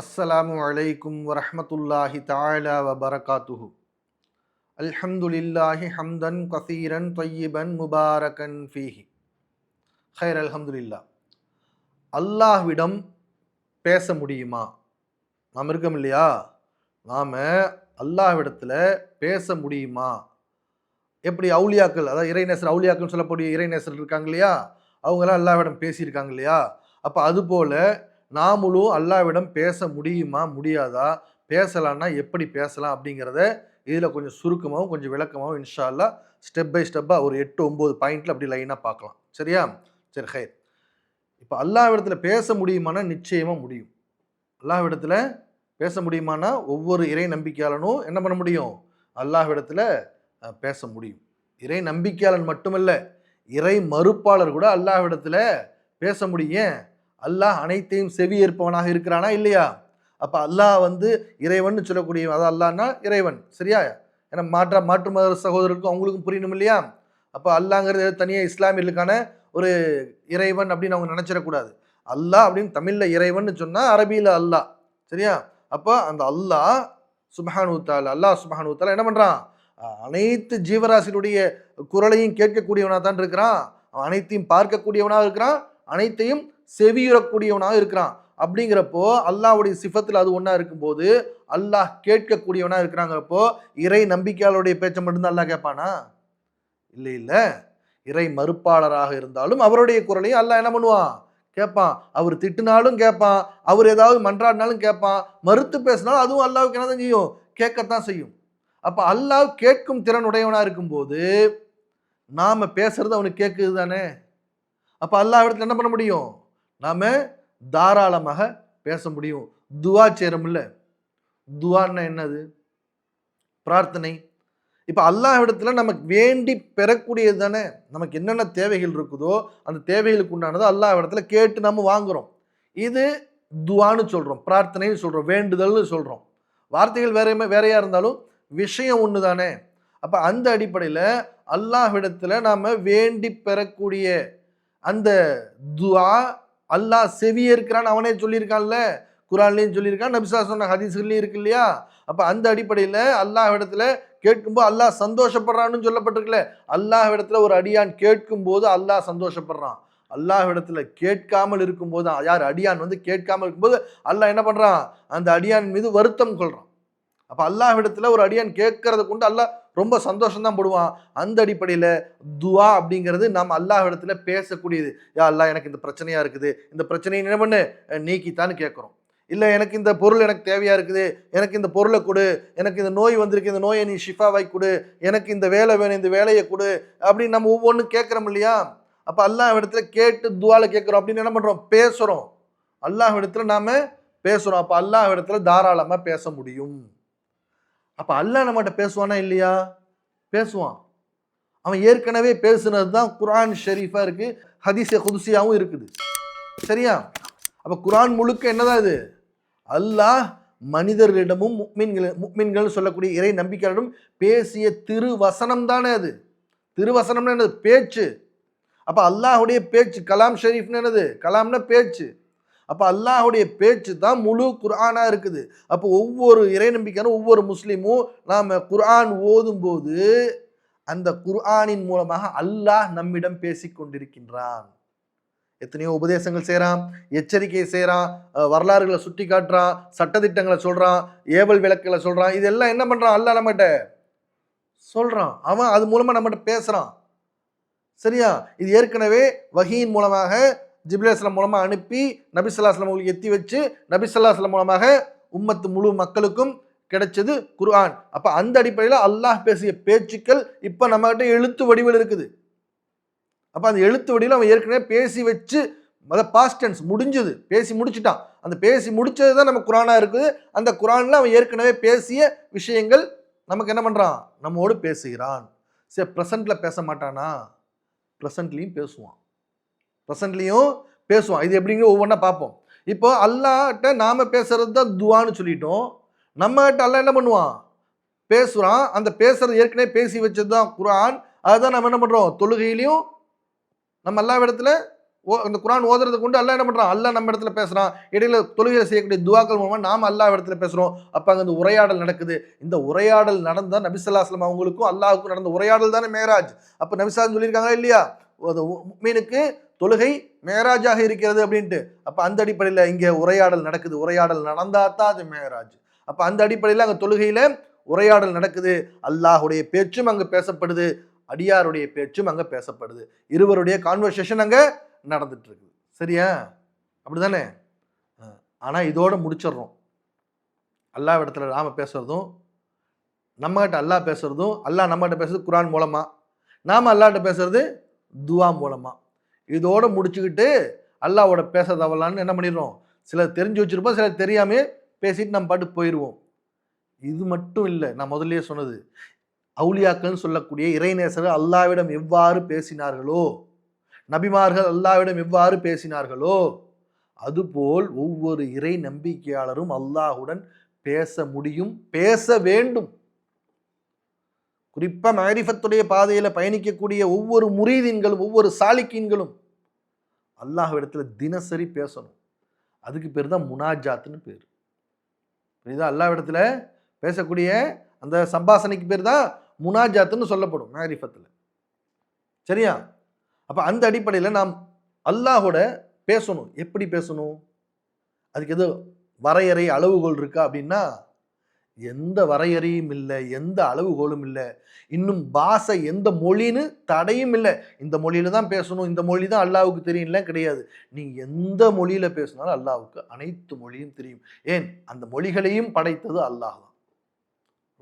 அஸ்ஸலாமு அலைக்கும் வரஹ்மத்துல்லாஹி தஆலா வபரகாத்துஹு. அல்ஹம்துலில்லாஹி ஹம்தன் கசீரன் தொய்யிபன் முபாரகன் ஃபீஹி. ஹைர் அல்ஹம்துலில்லா அல்லாஹ்விடம் பேச முடியுமா? நாம் இருக்கோம் இல்லையா? நாம் அல்லாஹ்விடத்தில் பேச முடியுமா? எப்படி அவுளியாக்கள் அதாவது இறைநேசர் அவுளியாக்கள்னு சொல்லக்கூடிய இறைநேசர் இருக்காங்க இல்லையா? அவங்களாம் அல்லாஹ்விடம் பேசியிருக்காங்க இல்லையா? அப்போ அதுபோல் நாமளும் அல்லாஹ்விடம் பேச முடியுமா முடியாதா? பேசலான்னா எப்படி பேசலாம் அப்படிங்கிறத இதில் கொஞ்சம் சுருக்கமாகவும் கொஞ்சம் விளக்கமாகவும் இன்ஷால்லா ஸ்டெப் பை ஸ்டெப்பாக ஒரு எட்டு ஒம்பது பாயிண்டில் அப்படி லைனாக பார்க்கலாம். சரியா? சரி ஹைர். இப்போ அல்லாவிடத்தில் பேச முடியுமானா நிச்சயமாக முடியும். அல்லாவிடத்தில் பேச முடியுமானா ஒவ்வொரு இறை நம்பிக்கையாளனும் என்ன பண்ண முடியும்? அல்லாஹ்விடத்தில் பேச முடியும். இறை நம்பிக்கையாளன் மட்டுமல்ல இறை மறுப்பாளர் கூட அல்லாஹ்விடத்தில் பேச முடியும். ஏன்? அல்லாஹ் அனைத்தையும் செவியேற்பவனாக இருக்கிறானா இல்லையா? அப்போ அல்லாஹ் வந்து இறைவன் சொல்லக்கூடிய அதான் அல்லான்னா இறைவன். சரியா? ஏன்னா மாற்ற மாற்று மத சகோதரருக்கும் அவங்களுக்கும் புரியணும் இல்லையா? அப்போ அல்லாங்கிறது தனியாக இஸ்லாமியர்களுக்கான ஒரு இறைவன் அப்படின்னு அவங்க நினச்சிடக்கூடாது. அல்லாஹ் அப்படின்னு தமிழில் இறைவன் சொன்னால் அரபியில் அல்லாஹ். சரியா? அப்போ அந்த அல்லாஹ் சுபஹானுத்தால் அல்லாஹ் சுபஹானு என்ன பண்ணுறான் அனைத்து ஜீவராசிகளுடைய குரலையும் கேட்கக்கூடியவனாக தான் இருக்கிறான். அவன் அனைத்தையும் பார்க்கக்கூடியவனாக இருக்கிறான். அனைத்தையும் செவியுறக்கூடியவனாக இருக்கிறான். அப்படிங்கிறப்போ அல்லாஹ்வுடைய சிஃபத்தில் அது ஒன்றா இருக்கும்போது அல்லாஹ் கேட்கக்கூடியவனாக இருக்கிறாங்கிறப்போ இறை நம்பிக்கையாளருடைய பேச்சை மட்டும்தான் அல்லாஹ் கேட்பானா? இல்லை இல்லை. இறை மறுப்பாளராக இருந்தாலும் அவருடைய குரலையும் அல்லாஹ் என்ன பண்ணுவான்? கேட்பான். அவர் திட்டுனாலும் கேட்பான். அவர் ஏதாவது மன்றாடினாலும் கேட்பான். மறுத்து பேசினாலும் அதுவும் அல்லாவுக்கு என்ன தான் செய்யும்? கேட்கத்தான் செய்யும். அப்போ அல்லாஹ் கேட்கும் திறன் உடையவனாக இருக்கும்போது நாம் பேசுறது அவனுக்கு கேட்குது தானே அப்போ அல்லாஹ் இடத்துல என்ன பண்ண முடியும்? நாம் தாராளமாக பேச முடியும். துவா சேரமில்ல துவான்னா என்னது? பிரார்த்தனை. இப்போ அல்லாஹ் இடத்துல நமக்கு வேண்டி பெறக்கூடியது தானே? நமக்கு என்னென்ன தேவைகள் இருக்குதோ அந்த தேவைகளுக்கு உண்டானது அல்லாஹ் இடத்துல கேட்டு நம்ம வாங்குறோம். இது துவான்னு சொல்கிறோம் பிரார்த்தனைன்னு சொல்கிறோம் வேண்டுதல்னு சொல்கிறோம் வார்த்தைகள் வேறையுமே வேறையாக இருந்தாலும் விஷயம் ஒன்று தானே? அப்போ அந்த அடிப்படையில் அல்லாஹ்விடத்தில் நாம் வேண்டி பெறக்கூடிய அந்த துவா அல்லாஹ் செவியே இருக்கிறான் அவனே சொல்லியிருக்கான்ல. குரான்லேயும் சொல்லியிருக்கான் நபிசா சொன்ன ஹதீஸ்கள்லையும் இருக்கு இல்லையா? அப்போ அந்த அடிப்படையில் அல்லாஹ் இடத்துல கேட்கும்போது அல்லாஹ் சந்தோஷப்படுறான்னு சொல்லப்பட்டிருக்குல்ல. அல்லாஹ்விடத்துல ஒரு அடியான் கேட்கும்போது அல்லாஹ் சந்தோஷப்படுறான். அல்லாஹ் இடத்துல கேட்காமல் இருக்கும்போது யார் அடியான் வந்து கேட்காமல் இருக்கும்போது அல்லாஹ் என்ன பண்ணுறான் அந்த அடியான் மீது வருத்தம் கொள்கிறான் அப்போ அல்லாஹ்விடத்தில் ஒரு அடியான் கேட்கறத கொண்டு அல்லாஹ் ரொம்ப சந்தோஷம் தான் போடுவான். அந்த அடிப்படையில் துவா அப்படிங்கிறது நாம் அல்லாஹ்விடத்தில் பேசக்கூடியது. யா அல்லாஹ் எனக்கு இந்த பிரச்சனையாக இருக்குது. இந்த பிரச்சனையை என்ன பண்ணு? நீக்கித்தான்னு கேட்குறோம். இல்லை எனக்கு இந்த பொருள் எனக்கு தேவையாக இருக்குது. எனக்கு இந்த பொருளை கொடு. எனக்கு இந்த நோய் வந்திருக்கு. இந்த நோயை நீ ஷிஃபாவாய் கொடு. எனக்கு இந்த வேலை வேணும். இந்த வேலையை கொடு. அப்படின்னு நம்ம ஒவ்வொன்றும் கேட்குறோம் இல்லையா? அப்போ அல்லாஹ் இடத்துல கேட்டு துவால கேட்குறோம். அப்படின்னு என்ன பண்ணுறோம் பேசுகிறோம் அல்லாஹ் இடத்துல நாம் பேசுகிறோம் அப்போ அல்லாஹ் இடத்துல தாராளமாக பேச முடியும். அப்போ அல்லாஹ் நம்மகிட்ட பேசுவானா இல்லையா? பேசுவான். அவன் ஏற்கனவே பேசுனது தான் குரான் ஷெரீஃபாக இருக்குது ஹதீஸே குதுசியாவும் இருக்குது. சரியா? அப்போ குரான் முழுக்க என்னதான் இது? அல்லாஹ் மனிதர்களிடமும் முக்மீன்கள் முக்மீன்கள் சொல்லக்கூடிய இறை நம்பிக்கையாளரிடம் பேசிய திருவசனம் தானே அது. திருவசனம்னா என்னது? பேச்சு. அப்போ அல்லாஹுடைய பேச்சு கலாம் ஷெரீஃப்னு என்னது? கலாம்னா பேச்சு. அப்போ அல்லாஹுடைய பேச்சு தான் முழு குர்ஆனாக இருக்குது. அப்போ ஒவ்வொரு இறை நம்பிக்கையான ஒவ்வொரு முஸ்லீமும் நாம் குர்ஆன் ஓதும்போது அந்த குர்ஆனின் மூலமாக அல்லாஹ் நம்மிடம் பேசிக்கொண்டிருக்கின்றான் எத்தனையோ உபதேசங்கள் செய்கிறான் எச்சரிக்கை செய்கிறான் வரலாறுகளை சுட்டி காட்டுறான் சட்டத்திட்டங்களை சொல்கிறான் ஏவல் விளக்குகளை சொல்கிறான் இதெல்லாம் என்ன பண்ணுறான் அல்லாஹ் நம்மகிட்ட சொல்கிறான் அவன் அது மூலமாக நம்மகிட்ட பேசுகிறான் சரியா? இது ஏற்கனவே வகியின் மூலமாக ஜிப்ரேஸ்லம் மூலமாக அனுப்பி நபிசல்லாஸ்லாம் உங்களுக்கு எத்தி வச்சு நபிசல்லாஸ்லாம் மூலமாக உம்மத்து முழு மக்களுக்கும் கிடைச்சது குர்ஆன். அப்போ அந்த அடிப்படையில் அல்லாஹ் பேசிய பேச்சுக்கள் இப்போ நம்மகிட்ட எழுத்து வடிவில் இருக்குது. அப்போ அந்த எழுத்து வடிவில் அவன் ஏற்கனவே பேசி வச்சு அத பாஸ்டன்ஸ் முடிஞ்சது. பேசி முடிச்சுட்டான். அந்த பேசி முடிச்சது தான் நம்ம குரானாக இருக்குது. அந்த குரானில் அவன் ஏற்கனவே பேசிய விஷயங்கள் நமக்கு என்ன பண்ணுறான் நம்மோடு பேசுகிறான். சரி ப்ரெசண்ட்டில் பேச மாட்டானா? ப்ரெசண்ட்லேயும் பேசுவான். ப்ரெசண்ட்லேயும் பேசுவான். இது எப்படிங்கிற ஒவ்வொன்றா பார்ப்போம். இப்போ அல்லாட்ட நாம் பேசுறது தான் துவான்னு சொல்லிட்டோம். நம்மகிட்ட அல்லா என்ன பண்ணுவான்? பேசுகிறான் அந்த பேசுறது ஏற்கனவே பேசி வச்சது தான் குரான் அதுதான் நம்ம என்ன பண்ணுறோம் தொழுகையிலையும் நம்ம எல்லா இடத்துல ஓ அந்த குரான் ஓதுறதை கொண்டு அல்லா என்ன பண்ணுறான் அல்லாஹ் நம்ம இடத்துல பேசுகிறான் இடையில தொழுகையில் செய்யக்கூடிய துவாக்கள் மூலமாக நாம் அல்லா இடத்துல பேசுகிறோம் அப்போ அங்கே இந்த உரையாடல் நடக்குது. இந்த உரையாடல் நடந்தால் நபிசல்லாஸ்லம் அவங்களுக்கும் அல்லாவுக்கும் நடந்த உரையாடல் தானே மேராஜ். அப்போ நபிசாஸ் சொல்லியிருக்காங்களா இல்லையா? மீனுக்கு தொழுகை மேராஜாக இருக்கிறது அப்படின்ட்டு. அப்போ அந்த அடிப்படையில் இங்கே உரையாடல் நடக்குது. உரையாடல் நடந்தால் தான் அது மேராஜ். அப்போ அந்த அடிப்படையில் அங்கே தொழுகையில் உரையாடல் நடக்குது. அல்லாஹுடைய பேச்சும் அங்கே பேசப்படுது. அடியாருடைய பேச்சும் அங்கே பேசப்படுது. இருவருடைய கான்வர்சேஷன் அங்கே நடந்துட்டு இருக்குது சரியா? அப்படிதானே? ஆனால் இதோடு முடிச்சிடுறோம். அல்லாஹ் இடத்துல நாம பேசுகிறதும் நம்மகிட்ட அல்லாஹ் பேசுறதும் அல்லாஹ் நம்மகிட்ட பேசுறது குரான் மூலமாக நாம் அல்லாஹ்ட்ட பேசுறது துவா மூலமாக இதோடு முடிச்சுக்கிட்டு அல்லாவோட பேச தவலான்னு என்ன பண்ணிடுறோம்? சிலர் தெரிஞ்சு வச்சிருப்போம் சிலர் தெரியாமே பேசிட்டு நம்ம பாட்டு போயிடுவோம் இது மட்டும் இல்லை நான் முதல்லயே சொன்னது. அவுலியாக்கள்னு சொல்லக்கூடிய இறைநேசர்கள் அல்லாவிடம் எவ்வாறு பேசினார்களோ? நபிமார்கள் அல்லாவிடம் எவ்வாறு பேசினார்களோ? அதுபோல் ஒவ்வொரு இறை நம்பிக்கையாளரும் அல்லாஹுடன் பேச முடியும் பேச வேண்டும். குறிப்பாக மேரிஃபத்துடைய பாதையில் பயணிக்கக்கூடிய ஒவ்வொரு முரீதீன்களும் ஒவ்வொரு சாலிக்கீன்களும் அல்லாஹ் இடத்துல தினசரி பேசணும். அதுக்கு பேர் தான் முனாஜாத்துன்னு பேர். புரியுதா? அல்லாஹ் இடத்துல பேசக்கூடிய அந்த சம்பாசனைக்கு பேர் தான் முனாஜாத்துன்னு சொல்லப்படும் மேரிஃபத்தில். சரியா? அப்போ அந்த அடிப்படையில் நாம் அல்லாஹோட பேசணும். எப்படி பேசணும்? அதுக்கு எதுவும் வரையறை அளவுகோல் இருக்கா அப்படின்னா எந்த வரையறையும் இல்லை எந்த அளவுகோலும் இல்லை. இன்னும் பாஷை எந்த மொழின்னு தடையும் இல்லை. இந்த மொழியில தான் பேசணும் இந்த மொழி தான் அல்லாவுக்கு தெரியும்ல கிடையாது. நீ எந்த மொழியில பேசினாலும் அல்லாவுக்கு அனைத்து மொழியும் தெரியும். ஏன்? அந்த மொழிகளையும் படைத்தது அல்லாஹ் தான்.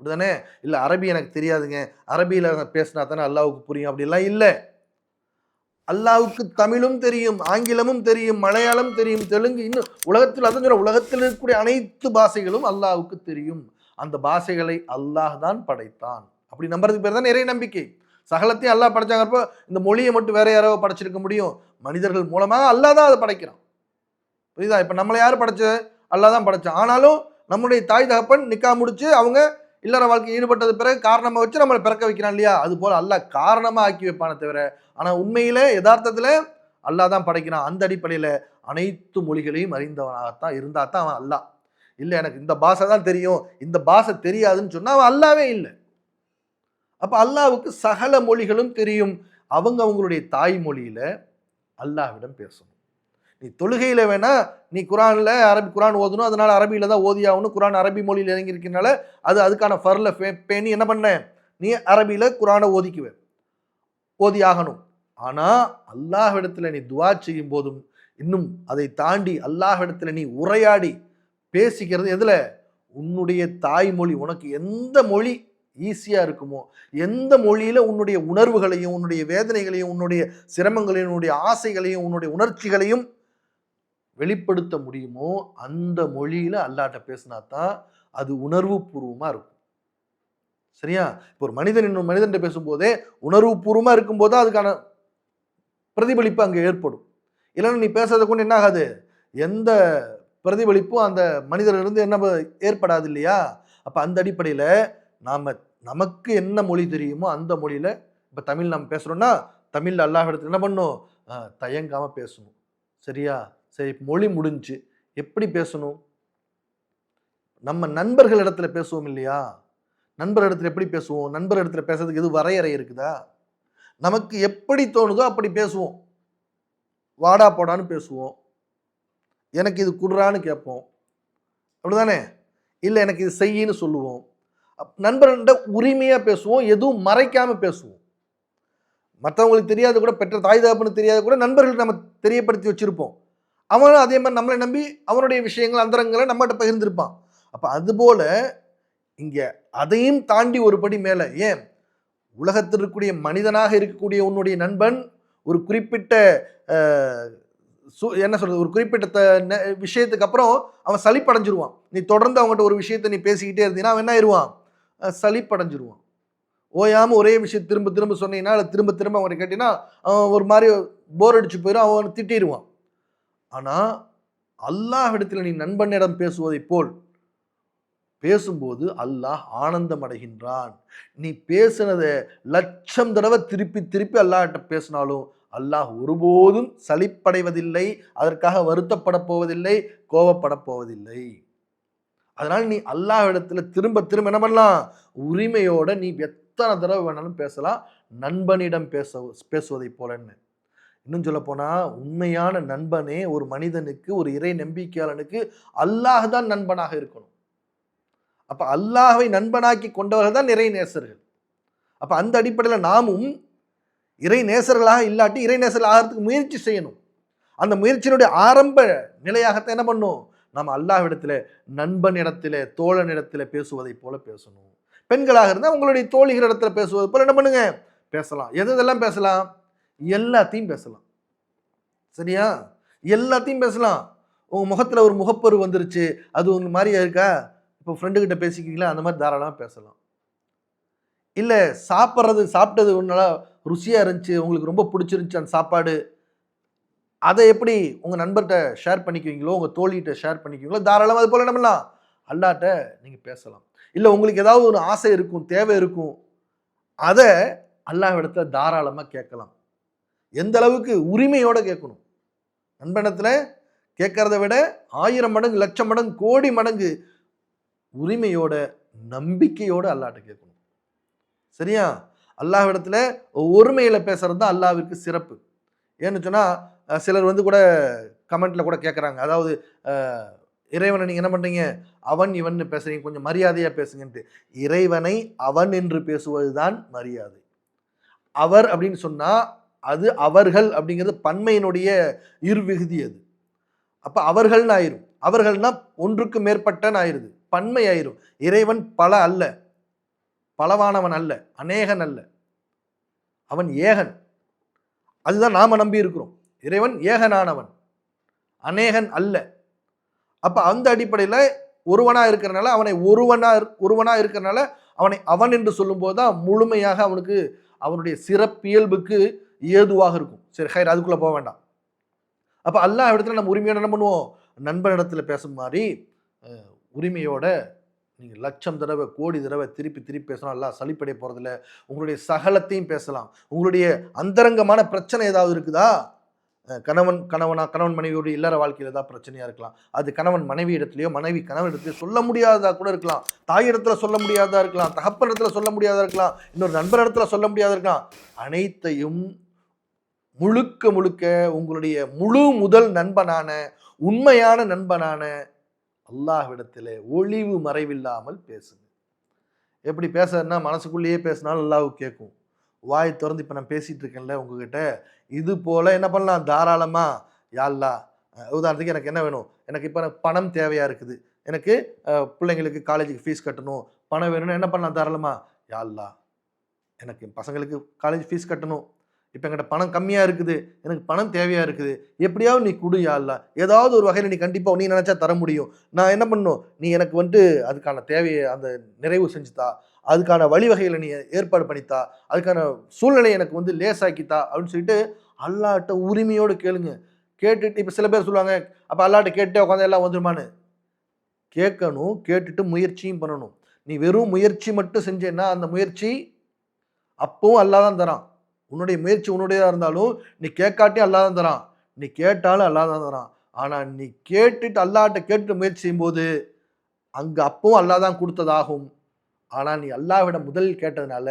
அப்படிதானே இல்லை அரபி எனக்கு தெரியாதுங்க. அரபியில் பேசினா தானே அல்லாவுக்கு புரியும். அப்படிலாம் இல்லை. அல்லாவுக்கு தமிழும் தெரியும் ஆங்கிலமும் தெரியும் மலையாளம் தெரியும் தெலுங்கு இன்னும் உலகத்தில் அதான் சொல்ல உலகத்தில் இருக்கக்கூடிய அனைத்து பாஷைகளும் அல்லாவுக்கு தெரியும். அந்த பாஷைகளை அல்லாஹ் தான் படைத்தான். அப்படி நம்புறதுக்கு பேர் தான் நிறைய நம்பிக்கை. சகலத்தையும் அல்லாஹ் படைச்சாங்கிறப்போ இந்த மொழியை மட்டும் வேற யாரோ படைச்சிருக்க முடியும். மனிதர்கள் மூலமாக அல்லாஹ் தான் அதை படைக்கிறான். புரியுதா? இப்போ நம்மளை யார் படைச்ச? அல்லாஹ் தான் படைச்சான். ஆனாலும் நம்முடைய தாய் தகப்பன் நிக்கா முடிச்சு அவங்க இல்லற வாழ்க்கை ஈடுபட்டது பிறகு காரணமாக வச்சு நம்மளை பிறக்க வைக்கிறான் இல்லையா? அது போல் அல்லாஹ் காரணமாக ஆக்கி வைப்பானே தவிர ஆனால் உண்மையில யதார்த்தத்தில் அல்லாஹ் தான் படைக்கிறான். அந்த அடிப்படையில் அனைத்து மொழிகளையும் அறிந்தவனாகத்தான் இருந்தால் தான் அவன் அல்லாஹ். இல்லை எனக்கு இந்த பாஷை தான் தெரியும். இந்த பாஷை தெரியாதுன்னு சொன்னால் அவன் அல்லாவே இல்லை. அப்போ அல்லாவுக்கு சகல மொழிகளும் தெரியும். அவங்க அவங்களுடைய தாய்மொழியில் அல்லாவிடம் பேசணும். நீ தொழுகையில் வேணால் நீ குரானில் அரபி குரான் ஓதணும். அதனால் அரபியில் தான் ஓதி ஆகணும். குரான் அரபி மொழியில் இறங்கியிருக்கனால அது அதுக்கான ஃபர்ல பேணி என்ன பண்ண? நீ அரபியில் குரானை ஓதிக்குவே. ஓதி ஆகணும். அல்லாஹ் இடத்துல நீ துவா செய்யும் போதும் இன்னும் அதை தாண்டி அல்லாஹ் இடத்துல நீ உரையாடி பேசிக்கிறது எதில்? உன்னுடைய தாய்மொழி உனக்கு எந்த மொழி ஈஸியாக இருக்குமோ எந்த மொழியில் உன்னுடைய உணர்வுகளையும் உன்னுடைய வேதனைகளையும் உன்னுடைய சிரமங்களையும் உன்னுடைய ஆசைகளையும் உன்னுடைய உணர்ச்சிகளையும் வெளிப்படுத்த முடியுமோ அந்த மொழியில் அல்லாட்ட பேசினா தான் அது உணர்வு பூர்வமாக இருக்கும். சரியா? இப்போ ஒரு மனிதன் இன்னொரு மனிதன் பேசும்போதே உணர்வு பூர்வமாக இருக்கும்போது தான் அதுக்கான பிரதிபலிப்பு அங்கே ஏற்படும். இல்லைன்னா நீ பேசுறதை கொண்டு என்ன ஆகாது? எந்த பிரதிபலிப்பும் அந்த மனிதரிலிருந்து என்ன ஏற்படாது இல்லையா? அப்போ அந்த அடிப்படையில் நாம் நமக்கு என்ன மொழி தெரியுமோ அந்த மொழியில் இப்போ தமிழ் நம்ம பேசுகிறோன்னா தமிழில் அல்லாஹ் இடத்துல என்ன பண்ணும்? தயங்காமல் பேசணும். சரியா? சரி மொழி முடிஞ்சு எப்படி பேசணும்? நம்ம நண்பர்கள் இடத்துல பேசுவோம் இல்லையா? நண்பர் இடத்துல எப்படி பேசுவோம்? நண்பர் இடத்துல பேசுறதுக்கு எது வரையறை இருக்குதா? நமக்கு எப்படி தோணுதோ அப்படி பேசுவோம். வாடா போடான்னு பேசுவோம். எனக்கு இது குடுறான்னு கேட்போம். அப்படிதானே? இல்லை எனக்கு இது செய்யின்னு சொல்லுவோம். நண்பர்கிட்ட உரிமையாக பேசுவோம் எதுவும் மறைக்காமல் பேசுவோம். மற்றவங்களுக்கு தெரியாது கூட பெற்ற தாய் தாப்புன்னு தெரியாத கூட நண்பர்களுக்கு நம்ம தெரியப்படுத்தி வச்சுருப்போம். அவனும் அதே மாதிரி நம்மளை நம்பி அவனுடைய விஷயங்கள் அந்தரங்களை நம்மகிட்ட பகிர்ந்திருப்பான். அப்போ அதுபோல் இங்கே அதையும் தாண்டி ஒரு படி மேலே ஏன்? உலகத்தில் இருக்கக்கூடிய மனிதனாக இருக்கக்கூடிய உன்னுடைய நண்பன் ஒரு குறிப்பிட்ட என்ன சொல்றது ஒரு குறிப்பிட்ட விஷயத்துக்கு அப்புறம் அவன் சளிப்படைஞ்சிருவான் நீ தொடர்ந்து அவங்ககிட்ட ஒரு விஷயத்த நீ பேசிக்கிட்டே இருந்தீங்கன்னா அவன் என்ன ஆயிடுவான் சளிப்படைஞ்சிருவான் ஓயாமல் ஒரே விஷயம் திரும்ப திரும்ப சொன்னீங்கன்னா இல்லை திரும்ப திரும்ப அவனை கேட்டீங்கன்னா அவன் ஒரு மாதிரி போர் அடிச்சு போயிடும் அவன் திட்டிடுவான் ஆனால் அல்லாஹ் இடத்துல நீ நண்பனிடம் பேசுவதை போல் பேசும்போது அல்லாஹ் ஆனந்தம் அடைகின்றான். நீ பேசுனதை லட்சம் தடவை திருப்பி திருப்பி அல்லாஹ்கிட்ட பேசினாலும் அல்லாஹ் ஒருபோதும் சலிப்படைவதில்லை அதற்காக வருத்தப்பட போவதில்லை கோபப்பட போவதில்லை. அதனால் நீ அல்லாஹ் திரும்ப திரும்ப என்ன பண்ணலாம்? உரிமையோட நீ எத்தனை தடவை வேணாலும் பேசலாம். நண்பனிடம் பேச பேசுவதை போலன்னு. இன்னும் சொல்ல போனால் உண்மையான நண்பனே ஒரு மனிதனுக்கு ஒரு இறை நம்பிக்கையாளனுக்கு அல்லாஹ் தான் நண்பனாக இருக்கணும். அப்போ அல்லாஹை நண்பனாக்கி கொண்டவர்கள் தான் இறை நேசர்கள் அப்போ அந்த அடிப்படையில் நாமும் இறை நேசர்களாக இல்லாட்டி இறை நேசர்கள் ஆகிறதுக்கு முயற்சி செய்யணும். அந்த முயற்சியினுடைய ஆரம்ப நிலையாகத்தான் என்ன பண்ணும்? நம்ம அல்லாஹ்விடத்தில் நண்பன் இடத்துல தோழன் இடத்துல பேசுவதை போல பேசணும். பெண்களாக இருந்தால் உங்களுடைய தோழிகள் இடத்துல பேசுவது போல என்ன பண்ணுங்க? பேசலாம். எது எதெல்லாம் பேசலாம்? எல்லாத்தையும் பேசலாம். சரியா? எல்லாத்தையும் பேசலாம். உங்கள் முகத்தில் ஒரு முகப்பரு வந்துருச்சு. அது உங்க மாதிரியா இருக்கா? இப்போ ஃப்ரெண்டுக்கிட்ட பேசிக்கிறீங்களா? அந்த மாதிரி தாராளமாக பேசலாம். இல்லை சாப்பிட்றது சாப்பிட்டது ஒன்றால் ருசியாக இருந்துச்சு உங்களுக்கு ரொம்ப பிடிச்சிருந்துச்சு அந்த சாப்பாடு. அதை எப்படி உங்கள் நண்பர்கிட்ட ஷேர் பண்ணிக்குவீங்களோ உங்கள் தோழிகிட்ட ஷேர் பண்ணிக்குவீங்களோ தாராளமாக அது போல் என்ன பண்ணலாம் அல்லாட்ட நீங்கள் பேசலாம். இல்லை உங்களுக்கு ஏதாவது ஒரு ஆசை இருக்கும் தேவை இருக்கும் அதை அல்லாஹ் தாராளமாக கேட்கலாம். எந்த அளவுக்கு உரிமையோடு கேட்கணும். நண்பனத்தில் கேட்கறத விட ஆயிரம் மடங்கு லட்சம் மடங்கு கோடி மடங்கு உரிமையோட நம்பிக்கையோட அல்லாட்ட கேட்கணும். சரியா? அல்லாஹ் இடத்துல ஒருமையில் பேசுறது தான் அல்லாவிற்கு சிறப்பு. ஏன்னு சொன்னால் சிலர் வந்து கூட கமெண்ட்டில் கூட கேட்குறாங்க அதாவது இறைவனை நீங்கள் என்ன பண்ணுறீங்க அவன் இவன் பேசுகிறீங்க கொஞ்சம் மரியாதையாக பேசுங்கன்ட்டு. இறைவனை அவன் என்று பேசுவது தான் மரியாதை. அவர் அப்படின்னு சொன்னால் அது அவர்கள் அப்படிங்கிறது பன்மையினுடைய இருவிகுதி அது. அப்போ அவர்கள்னு ஆயிரும் அவர்கள்னா ஒன்றுக்கு மேற்பட்டன்னு ஆயிடுது பன்மை ஆயிரும் இறைவன் பல அல்ல. பலவானவன் அல்ல அநேகன் அல்ல. அவன் ஏகன். அதுதான் நாம் நம்பி இருக்கிறோம். இறைவன் ஏகனானவன் அநேகன் அல்ல. அப்போ அந்த அடிப்படையில் ஒருவனாக இருக்கிறனால அவனை ஒருவனாக ஒருவனாக இருக்கிறனால அவனை அவன் என்று சொல்லும்போது தான் முழுமையாக அவனுக்கு அவனுடைய சிறப்பியல்புக்கு ஏதுவாக இருக்கும். சரி ஹைர் அதுக்குள்ளே போக வேண்டாம். அப்போ அல்லாஹ் இடத்துல நம்ம உரிமையோட என்ன பண்ணுவோம்? நண்பனிடத்தில் பேசும் மாதிரி உரிமையோட நீங்கள் லட்சம் தடவை கோடி தடவை திருப்பி திருப்பி பேசலாம் எல்லாம் சளிப்படைய போகிறதில்ல உங்களுடைய சகலத்தையும் பேசலாம். உங்களுடைய அந்தரங்கமான பிரச்சனை ஏதாவது இருக்குதா? கணவன் கணவனா கணவன் மனைவியோட இல்லற வாழ்க்கையில் ஏதாவது பிரச்சனையாக இருக்கலாம். அது கணவன் மனைவி இடத்துலையோ மனைவி கணவன் இடத்துலையோ சொல்ல முடியாததாக கூட இருக்கலாம். தாய் இடத்துல சொல்ல முடியாததாக இருக்கலாம். தகப்பன் இடத்துல சொல்ல முடியாதா இருக்கலாம். இன்னொரு நண்பர் இடத்துல சொல்ல முடியாதா இருக்கலாம். அனைத்தையும் முழுக்க முழுக்க உங்களுடைய முழு முதல் நண்பனான உண்மையான நண்பனான அல்லாஹ்விடத்தில் ஒளிவு மறைவில்லாமல் பேசுங்க எப்படி பேசுறதுன்னா மனசுக்குள்ளேயே பேசினாலும் அல்லாஹ்வுக்கு கேட்கும். வாய் திறந்து இப்போ நான் பேசிகிட்டு இருக்கேன்ல உங்ககிட்ட. இது போல் என்ன பண்ணலாம்? தாராளமா யாழ்லா உதாரணத்துக்கு எனக்கு என்ன வேணும்? எனக்கு இப்போ எனக்கு பணம் தேவையாக இருக்குது. எனக்கு பிள்ளைங்களுக்கு காலேஜுக்கு ஃபீஸ் கட்டணும். பணம் வேணும்னு என்ன பண்ணலாம்? தாராளமாக யாழ்லா எனக்கு என் பசங்களுக்கு காலேஜ் ஃபீஸ் கட்டணும். இப்போ என்கிட்ட பணம் கம்மியாக இருக்குது எனக்கு பணம் தேவையாக இருக்குது எப்படியாவது நீ கொடு யாழ்லா ஏதாவது ஒரு வகையில் நீ கண்டிப்பாக நீ நினச்சா தர முடியும். நான் என்ன பண்ணணும் நீ எனக்கு வந்துட்டு அதுக்கான தேவையை அந்த நிறைவு செஞ்சுத்தா அதுக்கான வழிவகைகளை நீ ஏற்பாடு பண்ணித்தா அதுக்கான சூழ்நிலையை எனக்கு வந்து லேசாக்கித்தா அப்படின்னு சொல்லிட்டு அல்லாட்ட உரிமையோடு கேளுங்க. கேட்டுட்டு இப்போ சில பேர் சொல்லுவாங்க அப்போ அல்லாட்ட கேட்டே உட்காந்து எல்லாம் வந்துருமான்னு? கேட்கணும் கேட்டுட்டு முயற்சியும் பண்ணணும். நீ வெறும் முயற்சி மட்டும் செஞ்சேன்னா அந்த முயற்சி அப்பவும் அல்லா தான் தரான். உன்னுடைய முயற்சி உன்னுடையதாக இருந்தாலும் நீ கேட்காட்டி அல்லாதான் தரான். நீ கேட்டாலும் அல்லாதான் தரான். ஆனால் நீ கேட்டுட்டு அல்லாட்ட கேட்டுட்டு முயற்சி செய்யும்போது அங்கே அப்பவும் அல்லா தான் கொடுத்ததாகும். ஆனால் நீ அல்லாவிடம் முதலில் கேட்டதுனால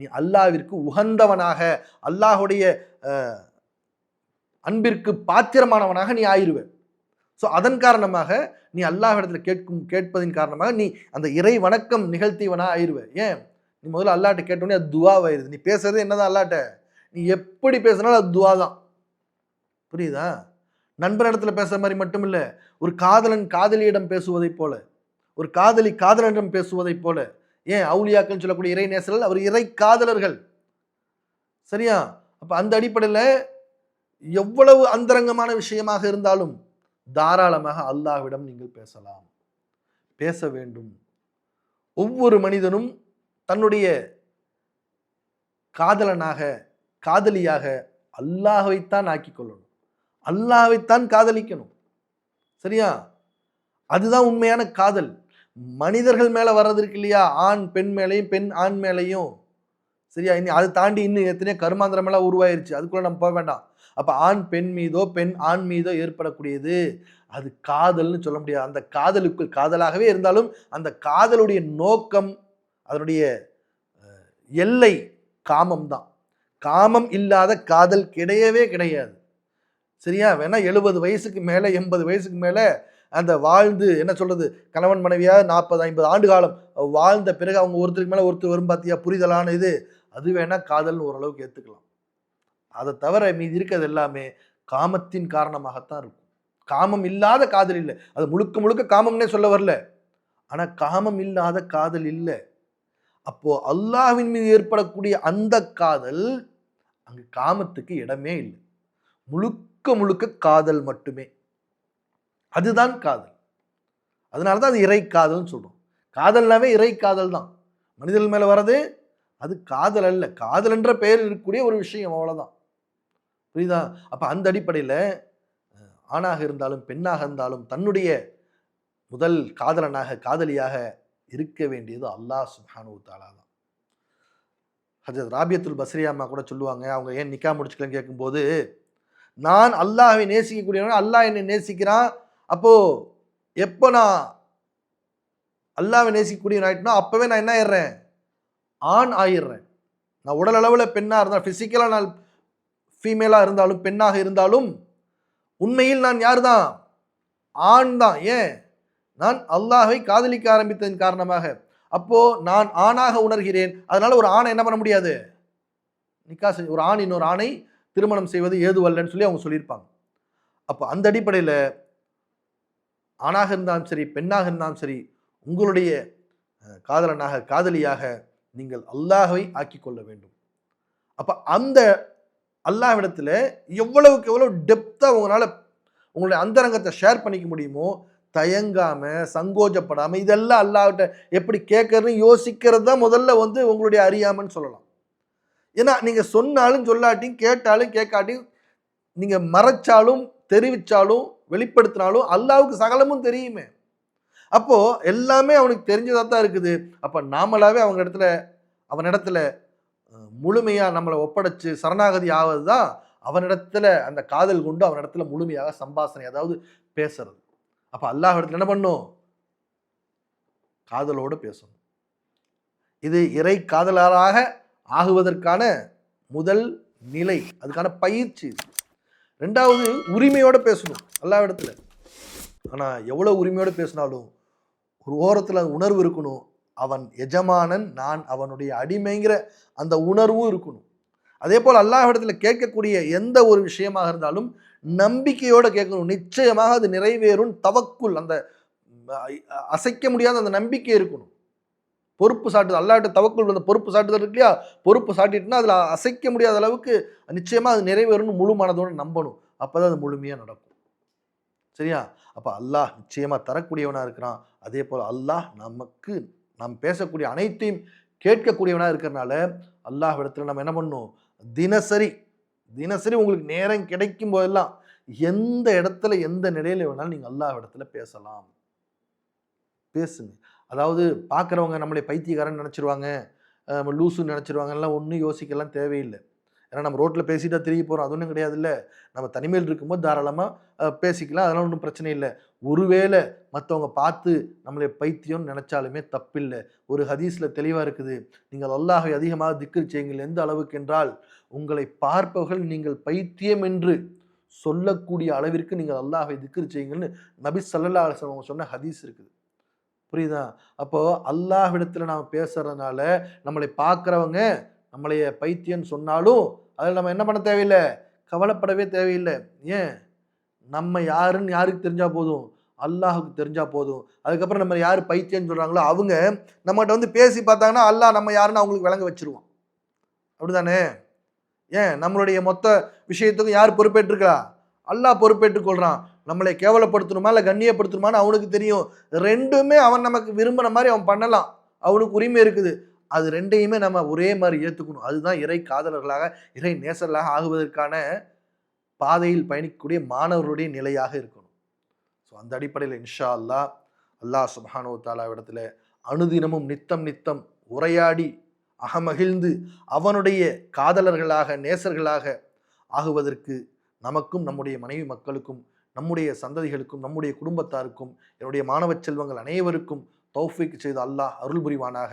நீ அல்லாவிற்கு உகந்தவனாக அல்லாஹுடைய அன்பிற்கு பாத்திரமானவனாக நீ ஆயிருவ. ஸோ அதன் காரணமாக நீ அல்லாஹ் இடத்துல கேட்கும் கேட்பதின் காரணமாக நீ அந்த இறை வணக்கம் நிகழ்த்தியவனா ஆயிருவ. ஏன்? நீ முதல்ல அல்லாட்ட கேட்டோடனே அது துவாவாயிருது. நீ பேசுறது என்னதான் அல்லாட்ட? நீ எப்படி பேசுனாலும் அது துவா தான் புரியுதா? நண்பர் இடத்துல பேசுகிற மாதிரி மட்டும் இல்லை ஒரு காதலன் காதலியிடம் பேசுவதைப் போல ஒரு காதலி காதலனிடம் பேசுவதைப் போல ஏன் அவுளியாக்கள்னு சொல்லக்கூடிய இறை நேசர்கள் அவர் இறை காதலர்கள். சரியா? அப்போ அந்த அடிப்படையில் எவ்வளவு அந்தரங்கமான விஷயமாக இருந்தாலும் தாராளமாக அல்லாஹ்விடம் நீங்கள் பேசலாம். பேச வேண்டும். ஒவ்வொரு மனிதனும் தன்னுடைய காதலனாக காதலியாக அல்லாஹைத்தான் ஆக்கி கொள்ளணும். அல்லாஹைத்தான் காதலிக்கணும். சரியா? அதுதான் உண்மையான காதல். மனிதர்கள் மேலே வர்றது இருக்கு இல்லையா? ஆண் பெண் மேலையும் பெண் ஆண் மேலேயும். சரியா? இனி அதை தாண்டி இன்னும் எத்தனையோ கருமாந்திரமெல்லாம் உருவாயிருச்சு. அதுக்குள்ளே நம்ம போக வேண்டாம். அப்போ ஆண் பெண் மீதோ பெண் ஆண் மீதோ ஏற்படக்கூடியது. அது காதல்னு சொல்ல முடியாது. அந்த காதலுக்குள் காதலாகவே இருந்தாலும் அந்த காதலுடைய நோக்கம் அதனுடைய எல்லை காமம் தான் காமம் இல்லாத காதல் கிடையவே கிடையாது. சரியா? வேணா எழுபது வயசுக்கு மேலே எண்பது வயசுக்கு மேலே அந்த வாழ்ந்து என்ன சொல்கிறது கணவன் மனைவியாக நாற்பது ஐம்பது ஆண்டு காலம் வாழ்ந்த பிறகு அவங்க ஒருத்தருக்கு மேலே ஒருத்தர் வரும் பார்த்தியா புரிதலான இது. அது வேணால் காதல்னு ஓரளவுக்கு ஏற்றுக்கலாம் அதை தவிர மீதி இருக்கிறது எல்லாமே காமத்தின் காரணமாகத்தான் இருக்கும். காமம் இல்லாத காதல் இல்லை. அது முழுக்க முழுக்க காமம்னே சொல்ல வரல. ஆனால் காமம் இல்லாத காதல் இல்லை. அப்போ அல்லாஹ்வின் மீது ஏற்படக்கூடிய அந்த காதல் அங்கு காமத்துக்கு இடமே இல்லை. முழுக்க முழுக்க காதல் மட்டுமே. அதுதான் காதல். அதனால தான் அது இறை காதல்னு சொல்கிறோம் காதல்னாவே இறை காதல் தான். மனிதர்கள் மேலே வர்றது அது காதல் அல்ல. காதல் என்ற பெயர் இருக்கக்கூடிய ஒரு விஷயம் அவ்வளோதான் புரியுதா? அப்போ அந்த அடிப்படையில் ஆணாக இருந்தாலும் பெண்ணாக இருந்தாலும் தன்னுடைய முதல் காதலனாக காதலியாக இருக்க வேண்டியது அல்லாஹ் சுப்ஹானு தாலா தான். ஹஜரத் ராபியத்துல் பஸ்ரியாமா அம்மா கூட சொல்லுவாங்க அவங்க ஏன் நிக்கா முடிச்சுக்கலன்னு கேட்கும்போது நான் அல்லாஹை நேசிக்கக்கூடியவன் அல்லாஹ் என்னை நேசிக்கிறான் அப்போது எப்போ நான் அல்லாஹ்வை நேசிக்கக்கூடியவன் ஆகிட்டனோ அப்போவே நான் என்ன ஆயிடுறேன்? ஆண் ஆயிடுறேன். நான் உடல் அளவில் பெண்ணாக இருந்தால் ஃபிசிக்கலாக நான் ஃபீமேலாக இருந்தாலும் பெண்ணாக இருந்தாலும் உண்மையில் நான் யார் தான் ஆண் தான். ஏன்? நான் அல்லாஹை காதலிக்க ஆரம்பித்ததன் காரணமாக. அப்போ நான் ஆணாக உணர்கிறேன். அதனால ஒரு ஆணை என்ன பண்ண முடியாது? நிக்கா ஒரு ஆண் இன்னொரு ஆணை திருமணம் செய்வது ஏதுவல்லன்னு சொல்லி அவங்க சொல்லியிருப்பாங்க. அப்போ அந்த அடிப்படையில் ஆணாக இருந்தாலும் சரி பெண்ணாக இருந்தாலும் சரி உங்களுடைய காதலனாக காதலியாக நீங்கள் அல்லாஹை ஆக்கி கொள்ள வேண்டும். அப்போ அந்த அல்லாஹ்விடத்தில் எவ்வளவுக்கு எவ்வளோ டெப்த்தாக உங்களால் உங்களுடைய அந்தரங்கத்தை ஷேர் பண்ணிக்க முடியுமோ தயங்காமல் சங்கோஜப்படாமல் இதெல்லாம் அல்லாவிட்ட எப்படி கேட்கறதுன்னு யோசிக்கிறது தான் முதல்ல வந்து உங்களுடைய அறியாமன்னு சொல்லலாம். ஏன்னா நீங்கள் சொன்னாலும் சொல்லாட்டியும் கேட்டாலும் கேட்காட்டியும் நீங்கள் மறைச்சாலும் தெரிவித்தாலும் வெளிப்படுத்தினாலும் அல்லாவுக்கு சகலமும் தெரியுமே. அப்போ எல்லாமே அவனுக்கு தெரிஞ்சதாக தான் இருக்குது. அப்போ நாமளாவே அவங்க இடத்துல அவனிடத்துல முழுமையாக நம்மளை ஒப்படைச்சு சரணாகதி ஆவது தான் அவனிடத்துல அந்த காதல் கொண்டு அவனிடத்துல முழுமையாக சம்பாசனை அதாவது பேசுறது. அப்போ அல்லாஹ் இடத்துல என்ன பண்ணும்? காதலோடு பேசணும். இது இறை காதலராக ஆகுவதற்கான முதல் நிலை அதுக்கான பயிற்சி ரெண்டாவது உரிமையோடு பேசணும் அல்லாஹ் இடத்துல. ஆனால் எவ்வளோ உரிமையோடு பேசினாலும் ஒரு ஓரத்தில் உணர்வு இருக்கணும். அவன் எஜமானன் நான் அவனுடைய அடிமைங்கிற அந்த உணர்வும் இருக்கணும். அதே போல் அல்லாஹ் இடத்துல கேட்கக்கூடிய எந்த ஒரு விஷயமாக இருந்தாலும் நம்பிக்கையோட கேட்கணும். நிச்சயமாக அது நிறைவேறும். தவக்குள் அந்த அசைக்க முடியாத அந்த நம்பிக்கை இருக்கணும். பொறுப்பு சாட்டுதல் அல்லாட்ட தவக்குள் அந்த பொறுப்பு சாட்டுதல் இருக்கு இல்லையா? பொறுப்பு சாட்டிட்டுனா அதில் அசைக்க முடியாத அளவுக்கு நிச்சயமாக அது நிறைவேறும்னு முழு மனதோடு நம்பணும். அப்பதான் அது முழுமையாக நடக்கும். சரியா? அப்போ அல்லாஹ் நிச்சயமாக தரக்கூடியவனாக இருக்கிறான். அதே போல் அல்லாஹ் நமக்கு நாம் பேசக்கூடிய அனைத்தையும் கேட்கக்கூடியவனாக இருக்கிறனால அல்லாஹ் இடத்துல நம்ம என்ன பண்ணணும்? தினசரி தினசரி உங்களுக்கு நேரம் கிடைக்கும் போதெல்லாம் எந்த இடத்துல எந்த நிலையில வேணாலும் நீங்கள் எல்லா இடத்துல பேசலாம். பேசுங்க. அதாவது பார்க்குறவங்க நம்மளை பைத்தியக்காரன் நினச்சிருவாங்க லூசுன்னு நினச்சிருவாங்கலாம் ஒன்றும் யோசிக்கலாம் தேவையில்லை. ஏன்னா நம்ம ரோட்டில் பேசிட்டா திரும்பி போகிறோம் அது ஒன்றும் கிடையாதுல்ல. நம்ம தனிமையில் இருக்கும்போது தாராளமாக பேசிக்கலாம். அதெல்லாம் ஒன்றும் பிரச்சனை இல்லை. ஒருவேளை மற்றவங்க பார்த்து நம்மளை பைத்தியம்னு நினச்சாலுமே தப்பில்லை. ஒரு ஹதீஸில் தெளிவாக இருக்குது. நீங்கள் அல்லாஹை அதிகமாக திக்ர் செய்யுங்கள் எந்த அளவுக்கு என்றால் உங்களை பார்ப்பவர்கள் நீங்கள் பைத்தியம் என்று சொல்லக்கூடிய அளவிற்கு நீங்கள் அல்லாஹை திக்ர் செய்யுங்கள்னு நபி சல்லல்லா அலைஹி அவங்க சொன்ன ஹதீஸ் இருக்குது. புரியுதா? அப்போது அல்லாஹ் இடத்துல நாம் பேசுகிறதுனால நம்மளை பார்க்குறவங்க நம்மளைய பைத்தியம்னு சொன்னாலும் அதில் நம்ம என்ன பண்ண தேவையில்லை? கவலைப்படவே தேவையில்லை. ஏன்? நம்ம யாருன்னு யாருக்கு தெரிஞ்சால் போதும்? அல்லாஹுக்கு தெரிஞ்சால் போதும். அதுக்கப்புறம் நம்ம யார் பைத்தியம்னு சொல்கிறாங்களோ அவங்க நம்மகிட்ட வந்து பேசி பார்த்தாங்கன்னா அல்லாஹ் நம்ம யாருன்னு அவங்களுக்கு விளங்க வச்சிருவோம் அப்படிதானே? ஏன்? நம்மளுடைய மொத்த விஷயத்துக்கும் யார் பொறுப்பேற்றுக்கிறா அல்லாஹ் பொறுப்பேற்றுக்கொள்கிறான் நம்மளை கேவலப்படுத்தணுமா இல்லை கண்ணியப்படுத்தணுமான்னு அவனுக்கு தெரியும். ரெண்டுமே அவன் நமக்கு விரும்பின மாதிரி அவன் பண்ணலாம். அவனுக்கு உரிமை இருக்குது. அது ரெண்டையுமே நம்ம ஒரே மாதிரி ஏற்றுக்கணும் அதுதான் இறை காதலர்களாக இறை நேசர்களாக ஆகுவதற்கான பாதையில் பயணிக்கக்கூடிய மாணவர்களுடைய நிலையாக இருக்கணும். ஸோ அந்த அடிப்படையில் இன்ஷா அல்லாஹ் அல்லாஹ் சுபானோ தாலா இடத்துல அனுதினமும் நித்தம் நித்தம் உரையாடி அகமகிழ்ந்து அவனுடைய காதலர்களாக நேசர்களாக ஆகுவதற்கு நமக்கும் நம்முடைய மனைவி மக்களுக்கும் நம்முடைய சந்ததிகளுக்கும் நம்முடைய குடும்பத்தாருக்கும் என்னுடைய மாணவ செல்வங்கள் அனைவருக்கும் தௌஃபிக் செய்த அல்லாஹ் அருள் புரிவானாக.